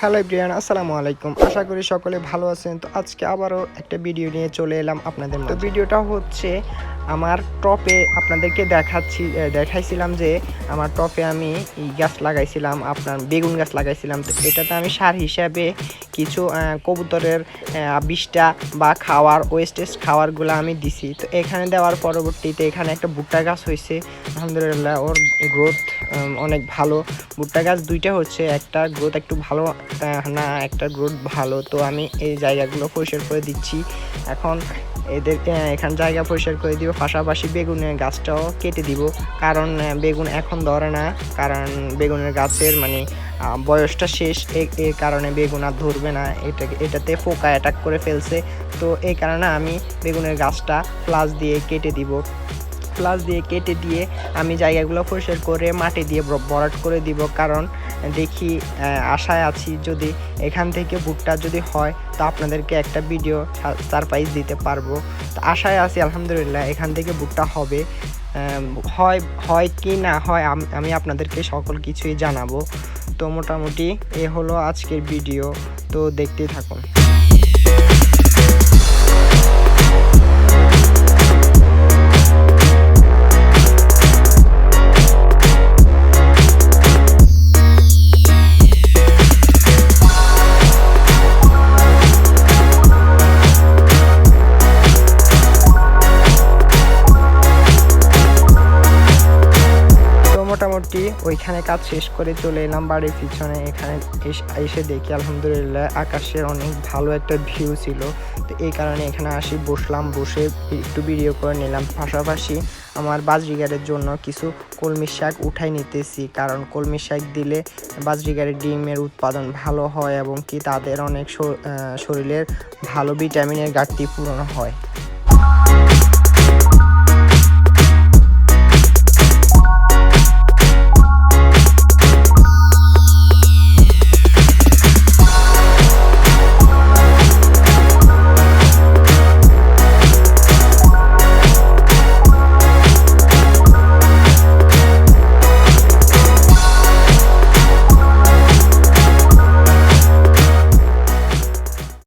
Hello Brian আসসালামু আলাইকুম। আশা করি সকলে ভালো আছেন। তো আজকে আবারও একটা ভিডিও নিয়ে চলে এলাম আপনাদের তো ভিডিওটা হচ্ছে আমার টপে আপনাদেরকে দেখাচ্ছি দেখাইছিলাম যে আমার টপে আমি গাছ লাগাইছিলাম, আপনার বেগুন গাছ লাগাইছিলাম। তো এটাতে আমি সার হিসাবে কিছু কবুতরের বিষটা বা খাওয়ার ওয়েস্টেজ খাওয়ারগুলো আমি দিছি। তো এখানে দেওয়ার পরবর্তীতে এখানে একটা ভুট্টা গাছ হয়েছে আলহামদুলিল্লাহ ওর গ্রোথ অনেক ভালো। ভুট্টা গাছ দুইটা হচ্ছে, একটা গ্রোথ একটু ভালো না, একটা গ্রোথ ভালো। তো আমি এই জায়গাগুলো পরিষ্কার করে দিচ্ছি। এখন এদের আহ, এখান জায়গা পরিষ্কার করে দিব। পাশাপাশি বেগুনের গাছটাও কেটে দিব। কারণ বেগুন এখন ধরে না। কারণ বেগুনের গাছের মানে বয়সটা শেষ। এই কারণে বেগুন আর ধরবে না। এটা এটাতে পোকা অ্যাটাক করে ফেলছে। তো এই কারণে আমি বেগুনের গাছটা প্লাস দিয়ে কেটে দিব। প্লাস দিয়ে কেটে দিয়ে আমি জায়গাগুলো পরিষ্কার করে মাটি দিয়ে ভরাট করে দিব। কারণ দেখি আশায় আছি যদি এখান থেকে বুকটা যদি হয়, তো আপনাদেরকে একটা ভিডিও সারপ্রাইজ দিতে পারব। তো আশায় আছি, আলহামদুলিল্লাহ, এখান থেকে বুকটা হবে। হয় হয় কি না হয়, আমি আপনাদেরকে সকল কিছুই জানাব। তো মোটামুটি এ হলো আজকের ভিডিও তো দেখতেই থাকুন। মোটামুটি ওইখানে কাজ শেষ করে চলে এলাম বাড়ির পিছনে। এখানে এস- দেখি আলহামদুলিল্লাহ আকাশের অনেক ভালো একটা ভিউ ছিল। তো এই কারণে এখানে আসি, বসলাম, বসে একটু ভিডিও করে নিলাম। পাশাপাশি আমার বাজরিগারের জন্য কিছু কলমি শাক উঠাই নিতেছি। কারণ কলমি শাক দিলে বাজরিগারের ডিমের উৎপাদন ভালো হয় এবং কি তাদের অনেক শরীরের ভালো ভিটামিনের ঘাটতি পূরণ হয়।